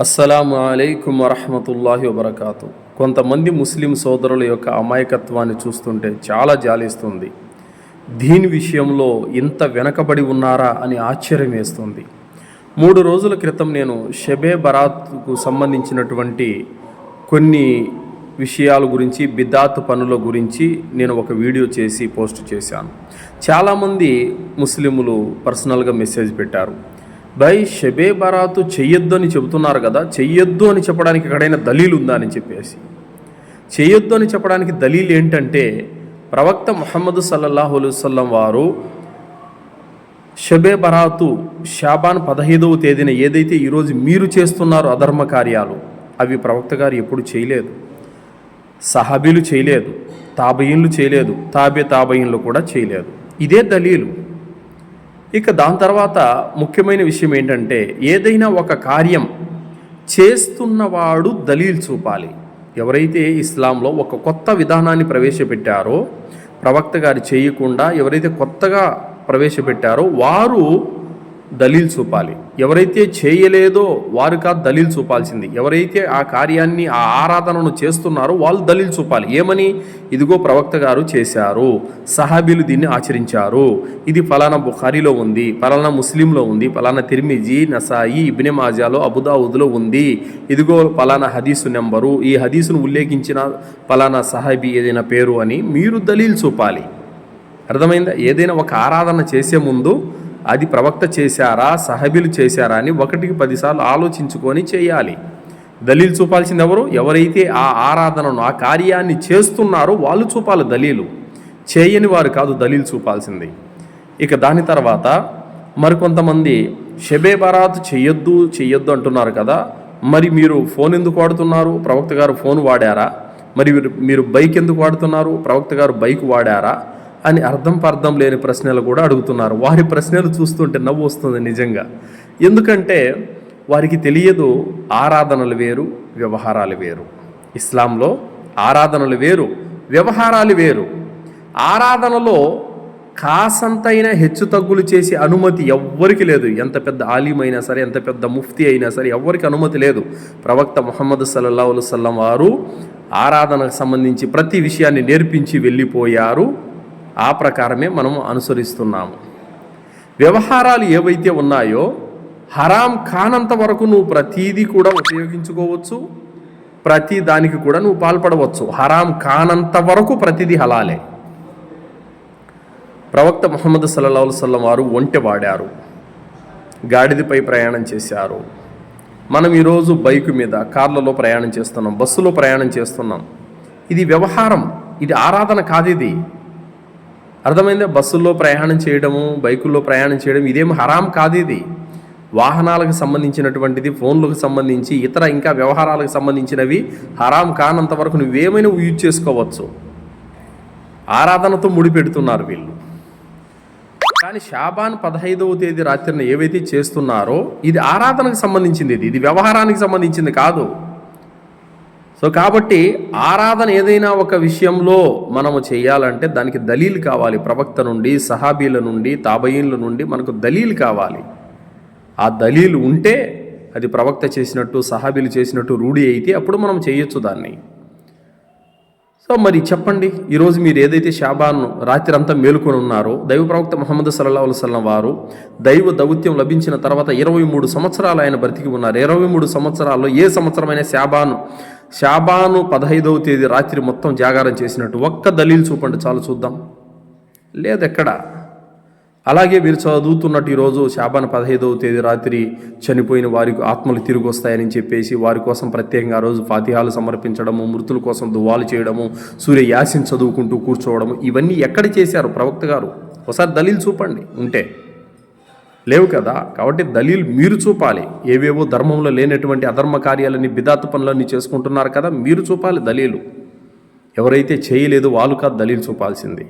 అస్సలం అలైకుం వరహమతుల్లాహి వబర్కాతు. కొంతమంది ముస్లిం సోదరుల యొక్క అమాయకత్వాన్ని చూస్తుంటే చాలా జాలిస్తుంది. దీని విషయంలో ఇంత వెనకబడి ఉన్నారా అని ఆశ్చర్యం వేస్తుంది. మూడు రోజుల క్రితం నేను షబే బరాత్కు సంబంధించినటువంటి కొన్ని విషయాల గురించి బిదాత్ పనుల గురించి నేను ఒక వీడియో చేసి పోస్ట్ చేశాను. చాలామంది ముస్లిములు పర్సనల్గా మెసేజ్ పెట్టారు. బై షబే బరాతు చెయ్యొద్దు అని చెబుతున్నారు కదా చెయ్యొద్దు అని చెప్పడానికి ఎక్కడైనా దలీల్ ఉందా అని చెప్పేసి. చేయొద్దు అని చెప్పడానికి దలీల్ ఏంటంటే ప్రవక్త ముహమ్మద్ సల్లల్లాహు అలైవల్లం వారు షబే బరాతు షాబాన్ పదహైదవ తేదీన ఏదైతే ఈరోజు మీరు చేస్తున్నారో అధర్మ కార్యాలు అవి ప్రవక్త గారు ఎప్పుడు చేయలేదు. సహాబీలు చేయలేదు తాబయిన్లు చేయలేదు తాబే తాబయిన్లు కూడా చేయలేదు. ఇదే దలీలు. ఇక దాని తర్వాత ముఖ్యమైన విషయం ఏంటంటే ఏదైనా ఒక కార్యం చేస్తున్నవాడు దలీల్ చూపాలి. ఎవరైతే ఇస్లాంలో ఒక కొత్త విధానాన్ని ప్రవేశపెట్టారో ప్రవక్త గారు చేయకుండా ఎవరైతే కొత్తగా ప్రవేశపెట్టారో వారు దలీల్ చూపాలి. ఎవరైతే చేయలేదో వారు కాదు దలీల్ చూపాల్సింది. ఎవరైతే ఆ కార్యాన్ని ఆ ఆరాధనను చేస్తున్నారో వాళ్ళు దలీల్ చూపాలి. ఏమని? ఇదిగో ప్రవక్త గారు చేశారు. సహాబీలు దీన్ని ఆచరించారు. ఇది ఫలానా బుఖారీలో ఉంది ఫలానా ముస్లింలో ఉంది ఫలానా తిర్మిజీ నసాయి ఇబ్నె మాజాలో అబుదావుద్లో ఉంది. ఇదిగో ఫలానా హదీసు నెంబరు. ఈ హదీసును ఉల్లేఖించిన ఫలానా సహాబీ ఏదైనా పేరు అని మీరు దలీల్ చూపాలి. అర్థమైందా? ఏదైనా ఒక ఆరాధన చేసే ముందు అది ప్రవక్త చేశారా సహబీలు చేశారా అని ఒకటికి పదిసార్లు ఆలోచించుకొని చేయాలి. దలీలు చూపాల్సింది ఎవరు? ఎవరైతే ఆ ఆరాధనను ఆ కార్యాన్ని చేస్తున్నారో వాళ్ళు చూపాలి దలీలు. చేయని వారు కాదు దలీలు చూపాల్సింది. ఇక దాని తర్వాత మరికొంతమంది షబే బరాత్ చెయ్యొద్దు చెయ్యొద్దు అంటున్నారు కదా. మరి మీరు ఫోన్ ఎందుకు వాడుతున్నారు? ప్రవక్త గారు ఫోన్ వాడారా? మరి మీరు బైక్ ఎందుకు వాడుతున్నారు? ప్రవక్త గారు బైక్ వాడారా? అని అర్థం పర్థం లేని ప్రశ్నలు కూడా అడుగుతున్నారు. వారి ప్రశ్నలు చూస్తుంటే నవ్వు వస్తుంది నిజంగా. ఎందుకంటే వారికి తెలియదు ఆరాధనలు వేరు వ్యవహారాలు వేరు. ఇస్లాంలో ఆరాధనలు వేరు వ్యవహారాలు వేరు. ఆరాధనలో కాసంతైనా హెచ్చు తగ్గులు చేసే అనుమతి ఎవ్వరికి లేదు. ఎంత పెద్ద ఆలిమైనా సరే ఎంత పెద్ద ముఫ్తీ అయినా సరే ఎవ్వరికి అనుమతి లేదు. ప్రవక్త ముహమ్మద్ సల్లల్లా సల్లం వారు ఆరాధనకు సంబంధించి ప్రతి విషయాన్ని నేర్పించి వెళ్ళిపోయారు. ఆ ప్రకారమే మనం అనుసరిస్తున్నాము. వ్యవహారాలు ఏవైతే ఉన్నాయో హరాం కానంత వరకు నువ్వు ప్రతీది కూడా ఉపయోగించుకోవచ్చు. ప్రతి దానికి కూడా నువ్వు పాల్పడవచ్చు. హరాం కానంత వరకు ప్రతిదీ హలాలే. ప్రవక్త ముహమ్మద్ సల్లల్లా సల్లం వారు ఒంటె వాడారు. గాడిదపై ప్రయాణం చేశారు. మనం ఈరోజు బైక్ మీద కార్లలో ప్రయాణం చేస్తున్నాం బస్సులో ప్రయాణం చేస్తున్నాం. ఇది వ్యవహారం. ఇది ఆరాధన కాదు ఇది. అర్థమైందే? బస్సుల్లో ప్రయాణం చేయడము బైకుల్లో ప్రయాణం చేయడం ఇదేం హరాం కాదు ఇది. వాహనాలకు సంబంధించినటువంటిది ఫోన్లకు సంబంధించి ఇతర ఇంకా వ్యవహారాలకు సంబంధించినవి హరాం కానంత వరకు నువ్వేమైనా యూజ్ చేసుకోవచ్చు. ఆరాధనతో ముడిపెడుతున్నారు వీళ్ళు. కానీ షాబాన్ పదహైదవ తేదీ రాత్రిన ఏవైతే చేస్తున్నారో ఇది ఆరాధనకు సంబంధించింది ఇది. ఇది వ్యవహారానికి సంబంధించింది కాదు. సో కాబట్టి ఆరాధన ఏదైనా ఒక విషయంలో మనము చేయాలంటే దానికి దలీలు కావాలి. ప్రవక్త నుండి సహాబీల నుండి తాబయీన్ల నుండి మనకు దలీలు కావాలి. ఆ దలీలు ఉంటే అది ప్రవక్త చేసినట్టు సహాబీలు చేసినట్టు రూఢి అయితే అప్పుడు మనం చేయొచ్చు దాన్ని. సో మరి చెప్పండి ఈరోజు మీరు ఏదైతే షాబాన్ రాత్రి అంతా మేలుకొని ఉన్నారో దైవ ప్రవక్త మహమ్మద్ సల్లా వసల్లం వారు దైవ దౌత్యం లభించిన తర్వాత ఇరవై మూడు సంవత్సరాలు ఆయన బ్రతికి ఉన్నారు. ఇరవై మూడు సంవత్సరాల్లో ఏ సంవత్సరమైన షాబాను షాబాను పదహైదవ తేదీ రాత్రి మొత్తం జాగారం చేసినట్టు ఒక్క దళీలు చూపండి చాలు చూద్దాం. లేదు అలాగే మీరు చదువుతున్నట్టు ఈరోజు శాబాన్ పదహైదవ తేదీ రాత్రి చనిపోయిన వారికి ఆత్మలు తిరిగి వస్తాయని చెప్పేసి వారి కోసం ప్రత్యేకంగా ఆ రోజు ఫాతిహాలు సమర్పించడము మృతుల కోసం దువాలు చేయడము సూర్య యాసిన్ చదువుకుంటూ కూర్చోవడము ఇవన్నీ ఎక్కడ చేశారు ప్రవక్త గారు? ఒకసారి దలీలు చూపండి. ఉంటే. లేవు కదా? కాబట్టి దలీల్ మీరు చూపాలి. ఏవేవో ధర్మంలో లేనటువంటి అధర్మ కార్యాలని బిదాత్ పనులన్నీ చేసుకుంటున్నారు కదా మీరు చూపాలి దలీలు. ఎవరైతే చేయలేదు వాళ్ళు కాదు దలీలు చూపాల్సింది.